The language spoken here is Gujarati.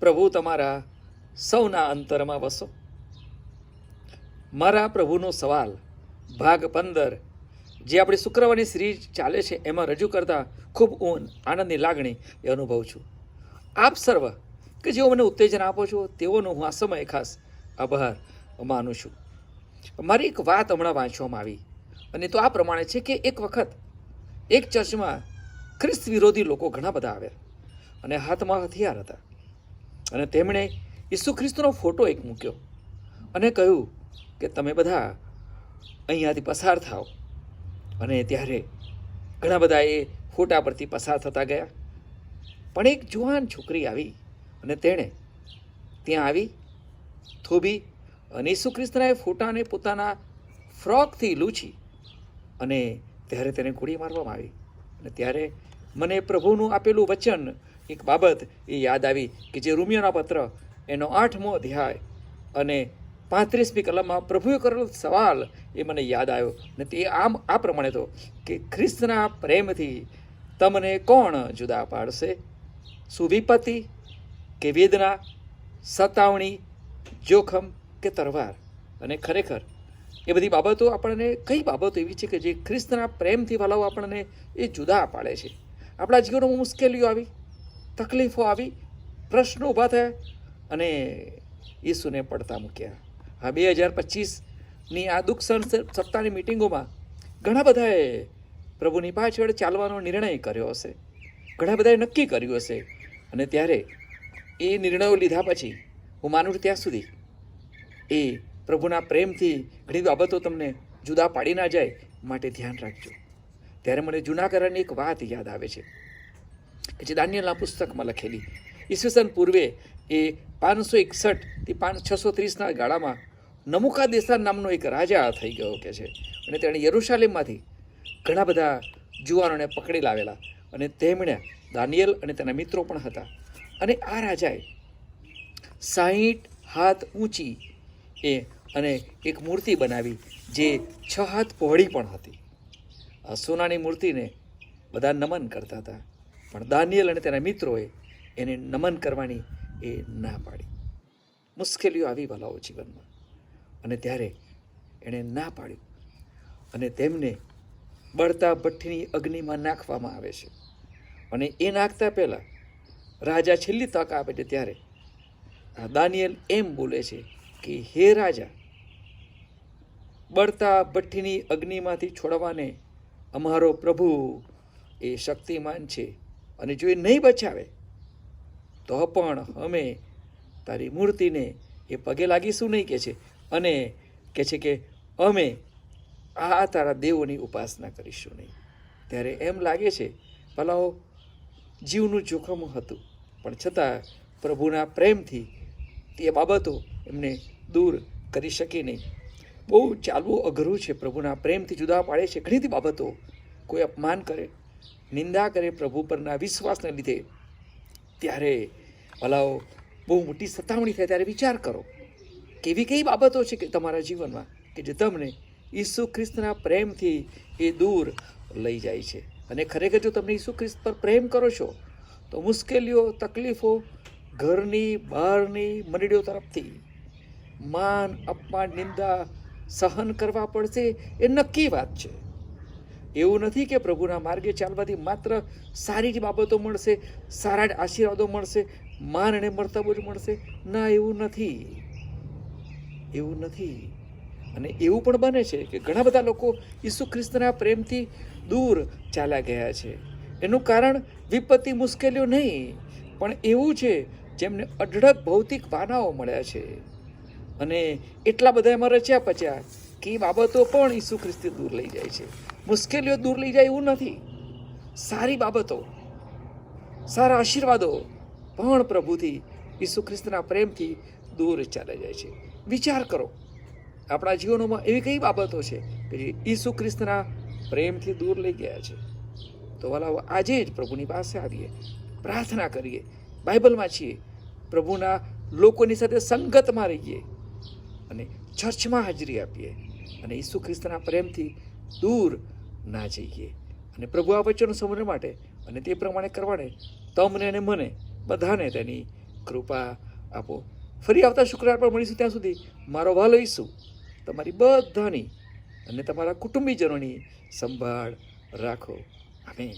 પ્રભુ તમારા સૌના અંતરમાં વસો. મારા પ્રભુનો સવાલ, ભાગ પંદર, જે આપણી શુક્રવારની સિરીઝ ચાલે છે, એમાં રજૂ કરતાં ખૂબ ઊન આનંદની લાગણી એ અનુભવું છું. આપ સર્વ, કે જેઓ મને ઉત્તેજન આપો છો, તેઓનો હું આ સમયે ખાસ આભાર માનું છું. મારી એક વાત હમણાં વાંચવામાં આવી, અને તો આ પ્રમાણે છે કે એક વખત, એક ચર્ચમાં ખ્રિસ્ત વિરોધી લોકો ઘણા બધા આવ્યા, અને હાથમાં હથિયાર હતા. અને તેમણે ઈસુ ખ્રિસ્તનો ફોટો એક મૂક્યો અને કહ્યું કે તમે બધા અહીંયાથી પસાર થાઓ. અને ત્યારે ઘણા બધા એ ફોટા પરથી પસાર થતા ગયા. પણ એક જુવાન છોકરી આવી અને તેણે ત્યાં આવી. થોભી અને ઈસુ ખ્રિસ્તના ફોટાને પોતાના ફ્રોકથી લૂછી અને ત્યારે તેને ગોળી મારવામાં આવી. અને ત્યારે મને પ્રભુનું આપેલું વચન એક બાબત એ યાદ આવી કે જે રૂમિયોના પત્ર, એનો આઠમો અધ્યાય અને પાંત્રીસમી કલમમાં પ્રભુએ કરેલો સવાલ એ મને યાદ આવ્યો. ને તે આમ, આ પ્રમાણે તો કે ખ્રિસ્તના પ્રેમથી તમને કોણ જુદા પાડશે? શું વિપત્તિ કે વેદના, સતાવણી, જોખમ કે તરવાર? અને ખરેખર એ બધી બાબતો આપણને, કઈ બાબતો એવી છે કે જે ખ્રિસ્તના પ્રેમથી વાલાઓ આપણને એ જુદા પાડે છે? આપણા જીવનમાં મુશ્કેલીઓ આવી તકલીફો આવી, પ્રશ્નો ઊભા થયા અને ઈસુને પડતા મૂક્યા. હા, બે હજાર પચીસની આ દુઃખ સપ્તાહની મિટિંગોમાં ઘણા બધાએ પ્રભુની પાછળ ચાલવાનો નિર્ણય કર્યો હશે. ઘણા બધાએ નક્કી કર્યું હશે. અને ત્યારે એ નિર્ણયો લીધા પછી હું માનું છું ત્યાં સુધી એ પ્રભુના પ્રેમથી ઘણી બાબતો તમને જુદા પાડી ના જાય માટે ધ્યાન રાખજો. ત્યારે મને જૂના કરારની એક વાત યાદ આવે છે. કે જે દાનિયલના પુસ્તકમાં લખેલી, ઈસવીસન પૂર્વે એ પાંચસો એકસઠથી પાંચ, છસો ત્રીસના ગાળામાં નમુકા દેસાન નામનો એક રાજા થઈ ગયો કે છે. અને તેણે યરુશાલેમમાંથી ઘણા બધા જુવાનોને પકડી લાવેલા અને તેમણે દાનિયલ અને તેના મિત્રો પણ હતા. અને આ રાજાએ સાહીઠ હાથ ઊંચી એ અને એક મૂર્તિ બનાવી જે છ હાથ પહોળી પણ હતી. આ સોનાની મૂર્તિને બધા નમન કરતા હતા. પણ દાનિયલ અને તેના મિત્રોએ એને નમન કરવાની એ ના પાડી. મુશ્કેલીઓ આવી વાલાઓ જીવનમાં. અને ત્યારે એણે ના પાડ્યું. અને તેમને બળતા ભઠ્ઠીની અગ્નિમાં નાખવામાં આવે છે. અને એ નાખતા પહેલાં રાજા છેલ્લી તક આપે છે ત્યારે આ દાનિયલ એમ બોલે છે કે, હે રાજા, બળતા ભઠ્ઠીની અગ્નિમાંથી છોડવાને અમારો પ્રભુ એ શક્તિમાન છે. અને જો એ નહીં બચાવે, તો પણ અમે તારી મૂર્તિને એ પગે લાગીશું નહીં કે છે? અને કે છે કે અમે આ તારા દેવોની ઉપાસના કરીશું નહીં. ત્યારે એમ લાગે છે, ભલાઓ, જીવનું જોખમ હતું, પણ છતાં પ્રભુના પ્રેમથી તે બાબતો એમને દૂર કરી શકી નહીં. બહુ ચાલવું અઘરું છે પ્રભુના પ્રેમથી જુદા પાડે છે. ઘણી બધી બાબતો કોઈ અપમાન કરે નિંદા કરે પ્રભુ પરના વિશ્વાસને લીધે. ત્યારે ભલાઓ, બહુ મોટી સતાવણી થાય ત્યારે વિચાર કરો. કેવી કઈ બાબતો છે કે તમારા જીવનમાં કે જે તમને ઈસુ ખ્રિસ્તના પ્રેમથી એ દૂર લઈ જાય છે. અને ખરેખર જો તમે ઈસુ ખ્રિસ્ત પર પ્રેમ કરો છો, તો મુશ્કેલીઓ, તકલીફો ઘરની, બહારની, મંડળીઓ તરફથી માન, અપમાન, નિંદા સહન કરવા પડશે એ નક્કી વાત છે. એવું નથી કે પ્રભુના માર્ગે ચાલવાથી માત્ર સારી જ બાબતો મળશે, સારા જ આશીર્વાદો મળશે, માન અને મરતબો જ મળશે. ના, એવું નથી. એવું નથી. અને એવું પણ બને છે કે ઘણા બધા લોકો ઈસુ ખ્રિસ્તના પ્રેમથી દૂર ચાલ્યા ગયા છે. એનું કારણ વિપત્તિ, મુશ્કેલીઓ નહીં, પણ એવું છે જેમને અઢળક ભૌતિક વાનાઓ મળ્યા છે. અને એટલા બધા એમાં રચ્યા પચ્યા કે એ બાબતો પણ ઈસુ ખ્રિસ્તી દૂર લઈ જાય છે. મુશ્કેલીઓ દૂર લઈ જાય એવું નથી. સારી બાબતો, સારા આશીર્વાદો પણ પ્રભુથી ઈસુ ખ્રિસ્તના પ્રેમથી દૂર ચાલે જાય છે. વિચાર કરો, આપણા જીવનોમાં એવી કઈ બાબતો છે કે જે ઈસુ ખ્રિસ્તના પ્રેમથી દૂર લઈ ગયા છે? તો વાલાઓ આજે જ પ્રભુની પાસે આવીએ, પ્રાર્થના કરીએ, બાઇબલમાં છીએ, પ્રભુના લોકોની સાથે સંગતમાં રહીએ અને ચર્ચમાં હાજરી આપીએ અને ઈસુ ખ્રિસ્તના પ્રેમથી દૂર ના જઈએ. અને પ્રભુ આ વચનો સમજવા માટે અને તે પ્રમાણે કરવાને તમને અને મને બધાને તેની કૃપા આપો. ફરી આવતા શુક્રવાર પર મળીશું ત્યાં સુધી મારો વાલો લઈશું. તમારી બધાની અને તમારા કુટુંબીજનોની સંભાળ રાખો. આમીન.